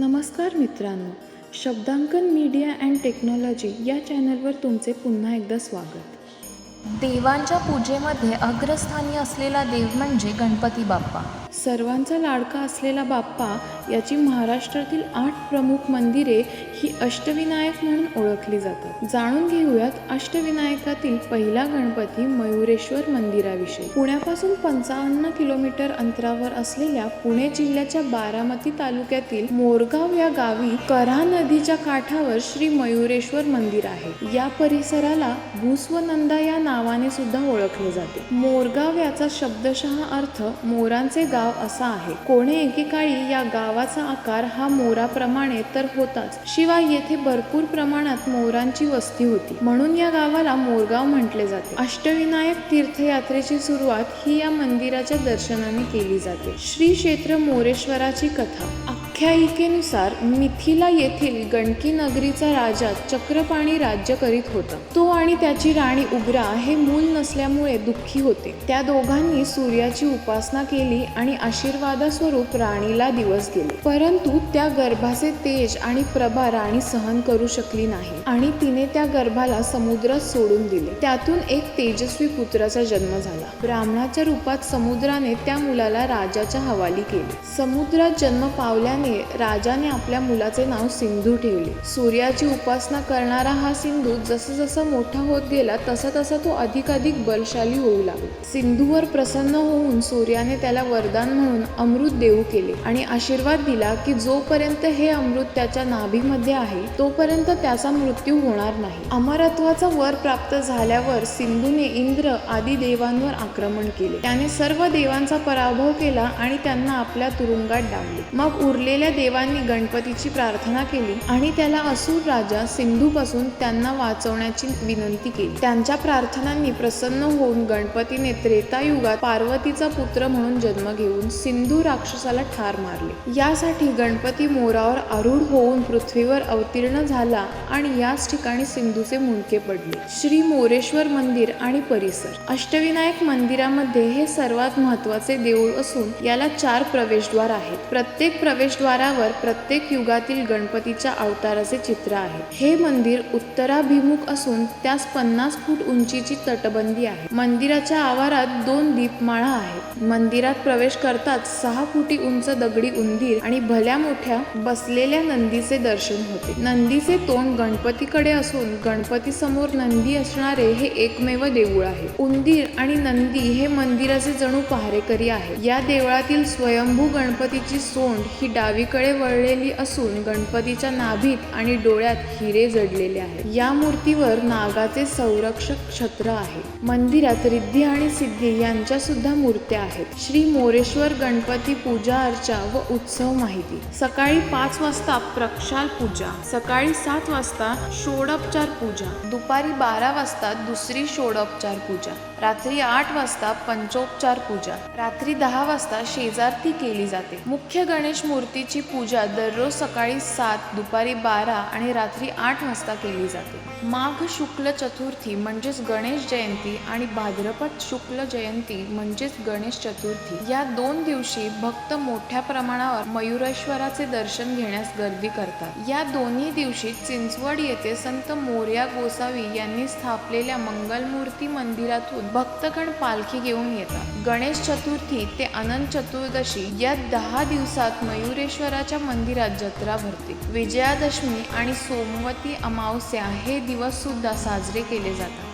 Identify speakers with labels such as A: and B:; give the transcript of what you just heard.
A: नमस्कार मित्रांनो शब्दांकन media and technology या चॅनलवर तुमचे पुन्हा एकदा स्वागत.
B: देवांच्या पूजेमध्ये अग्रस्थानी असलेला देव म्हणजे गणपती बाप्पा.
A: सर्वांचा लाडका असलेला बाप्पा याची महाराष्ट्रातील आठ प्रमुख मंदिरे ही अष्टविनायक म्हणून ओळखली जातात. जाणून घेऊयात अष्टविनायकातील पहिला गणपती मयुरेश्वर मंदिराविषयी. पुण्यापासून पंचावन्न किलोमीटर अंतरावर असलेल्या पुणे जिल्ह्याच्या बारामती तालुक्यातील मोरगाव या गावी करा नदीच्या काठावर श्री मयुरेश्वर मंदिर आहे. या परिसराला भूस्वनंदा या नावाने सुद्धा ओळखले जाते. मोरगाव याचा शब्दशः अर्थ मोरांचे गाव गाव असा आहे. कोणे एकेकाळी या गावाचा आकार हा मोराप्रमाणे तर होताच. शिवाय येथे भरपूर प्रमाणात मोरांची वस्ती होती. म्हणून या गावाला मोरगाव म्हटले जाते. अष्टविनायक तीर्थयात्रेची सुरुवात ही या मंदिराच्या दर्शनाने केली जाते. श्री क्षेत्र मोरेश्वराची कथा. आख्यायिकेनुसार मिथिला येथील गणकी नगरीचा राजा चक्रपाणी राज्य करीत होता. तो आणि त्याची राणी उग्रा हे मूल नसल्यामुळे दुःखी होते. त्या दोघांनी सूर्याची उपासना केली आणि आशीर्वादास्वरूप राणीला दिवस गेले परंतु त्या गर्भाचे तेज आणि प्रभा राणी सहन करू शकली नाही आणि तिने त्या गर्भाला समुद्रात सोडून दिले. त्यातून एक तेजस्वी पुत्राचा जन्म झाला. ब्राह्मणाच्या रूपात समुद्राने त्या मुलाला राजाच्या हवाली केले. समुद्रात जन्म पावल्याने राजाने आपल्या मुलाचे नाव सिंधू ठेवले. सूर्याची उपासना करणारा हा सिंधू जसं जसं मोठा होत गेला तसा तसा तो अधिकाधिक बलशाली होऊ लागला. सिंधूवर प्रसन्न होऊन सूर्याने त्याला वरदान म्हणून अमृत देऊ केले आणि आशीर्वाद दिला की जोपर्यंत हे अमृत त्याच्या नाभीमध्ये आहे तोपर्यंत त्याचा मृत्यू होणार नाही. अमरत्वाचा वर प्राप्त झाल्यावर सिंधूने इंद्र आदी देवांवर आक्रमण केले. त्याने सर्व देवांचा पराभव केला आणि त्यांना आपल्या तुरुंगात डांबले मग उरलेल्या देवांनी गणपतीची प्रार्थना केली आणि त्याला असुर राजा सिंधूपासून त्यांना वाचवण्याची विनंती केली. त्यांच्या प्रार्थनांनी प्रसन्न होऊन गणपतीने त्रेतायुगात पार्वतीचा पुत्र म्हणून जन्म घेऊन सिंधू राक्षसाला ठार मारले. यासाठी गणपती मोरावर आरूढ होऊन पृथ्वीवर अवतीर्ण झाला आणि याच ठिकाणी सिंधूचे मुंडके पडले. श्री मोरेश्वर मंदिर आणि परिसर. अष्टविनायक मंदिरामध्ये हे सर्वात महत्त्वाचे देऊळ असून याला चार प्रवेशद्वार आहेत. प्रत्येक प्रवेशद्वार प्रवेशद्वारावर प्रत्येक युगातील गणपतीच्या अवताराचे चित्र आहे. हे मंदिर उत्तराभिमुख असून त्यास पन्नास फूट उंचीची तटबंदी आहे. मंदिराच्या आवारात दोन दीपमाळा आहेत. मंदिरात प्रवेश करताच सहा फुटी उंच दगडी उंदीर आणि भल्या मोठ्या बसलेल्या नंदीचे दर्शन होते. नंदीचे तोंड गणपतीकडे असून गणपती समोर नंदी असणारे हे एकमेव देऊळ आहे. उंदीर आणि नंदी हे मंदिराचे जणू पहारेकरी आहे या देवळातील स्वयंभू गणपतीची सोंड ही डावीकडे वळलेली असून गणपतीच्या नाभीत आणि डोळ्यात हिरे जडलेले आहेत. या मूर्तीवर नागाचे संरक्षक छत्र आहे. मंदिरात रिद्धी आणि सिद्धी यांच्या सुद्धा मूर्त्या आहेत. श्री मोरेश्वर गणपती पूजा अर्चा व उत्सव माहिती. सकाळी पाच वाजता प्रक्षाल पूजा. सकाळी सात वाजता षोडोपचार पूजा. दुपारी बारा वाजता दुसरी षोडोपचार पूजा. रात्री आठ वाजता पंचोपचार पूजा. रात्री दहा वाजता शेजारती केली जाते. मुख्य गणेश मूर्ती देवीची पूजा दररोज सकाळी सात दुपारी बारा आणि रात्री आठ वाजता केली जाते. माघ शुक्ल चतुर्थी म्हणजेच गणेश जयंती आणि भाद्रपद शुक्ल जयंती म्हणजेच गणेश चतुर्थी. या दोन दिवशी भक्त मोठ्या प्रमाणावर मयुरेश्वराचे दर्शन घेण्यास गर्दी करतात. या दोन्ही दिवशी चिंचवड येथे संत मोर्या गोसावी यांनी स्थापलेल्या मंगलमूर्ती मंदिरातून भक्तगण पालखी घेऊन येतात. गणेश चतुर्थी ते अनंत चतुर्दशी या दहा दिवसात मयुरेश्वराच्या मंदिरात जत्रा भरते. विजयादशमी आणि सोमवती अमावस्या हे दिवस सुद्धा साजरे केले जातात.